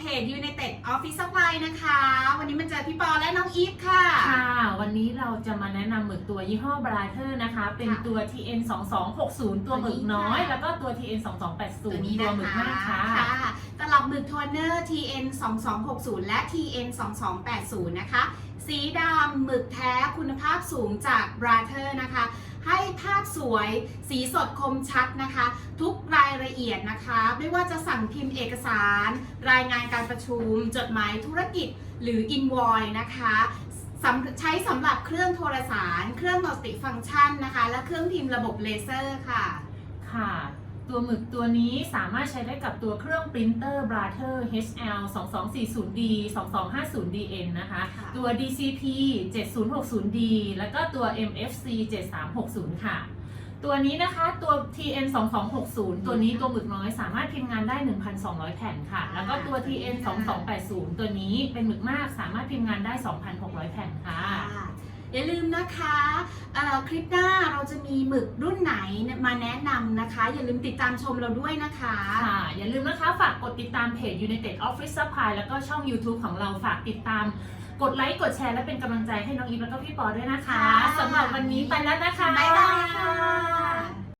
จ United Office Supply นะคะ วันนี้มาเจอพี่ปอและน้องอีฟค่ะ ค่ะ วันนี้เราจะมาแนะนำหมึกตัวยี่ห้อบราเธอร์นะคะ เป็นค่ะตัว TN 2 2 6 0ตัวหมึกน้อยตัวนี้ค่ะแล้วก็ตัว TN 2 2 8 0ตัวนี้ตัวนะหมึกคะมากค่ะค่ะ ตลับหมึกโทนเนอร์ TN 2260และ TN 2280นะคะ สีดำหมึกแท้คุณภาพสูงจาก b r a t h e r นะคะ ให้ภาพสวย สีสดคมชัดนะคะ ทุกรายละเอียดนะคะ ไม่ว่าจะสั่งพิมพ์เอกสาร รายงาน การประชุม จดหมายธุรกิจหรือ invoice นะคะสำใช้สำหรับเครื่องโทรสาร เครื่องมัลติฟัง c t ชันนะคะ และเครื่องพิมพ์ระบบเลเซอร์ค่ะค่ะ ตัวหมึกตัวนี้สามารถใช้ได้กับตัวเครื่องปรินเตอร์บราเธอร์ HL 2240D 2250DN นะคะค่ะตัว DCP 7060D แล้วก็ตัว MFC 7360 ค่ะ ตัวนี้นะคะตัว TN 2260ตัวนี้ตัวหมึกน้อยสามารถพิมพ์งานได้ 1,200 แผ่นค่ะ แล้วก็ตัว TN 2280ตัวนี้เป็นหมึกมากสามารถพิมพ์งานได้ 2,600 แผ่นค่ะค่ะ อย่าลืมนะคะเอ่อคลิปหน้าเราจะมีหมึกรุ่นไหนมาแนะนำนะคะ อย่าลืมติดตามชมเราด้วยนะคะค่ะอย่าลืมนะคะฝากกดติดตามเพจ United Office Supply แล้วก็ช่อง YouTube ของเราฝากติดตาม กดไลค์กดแชร์และเป็นกำลังใจให้น้องอีฟแล้วก็พี่ปอด้วยนะคะค่ะสำหรับวันนี้ไปแล้วนะคะ บ๊ายบายค่ะ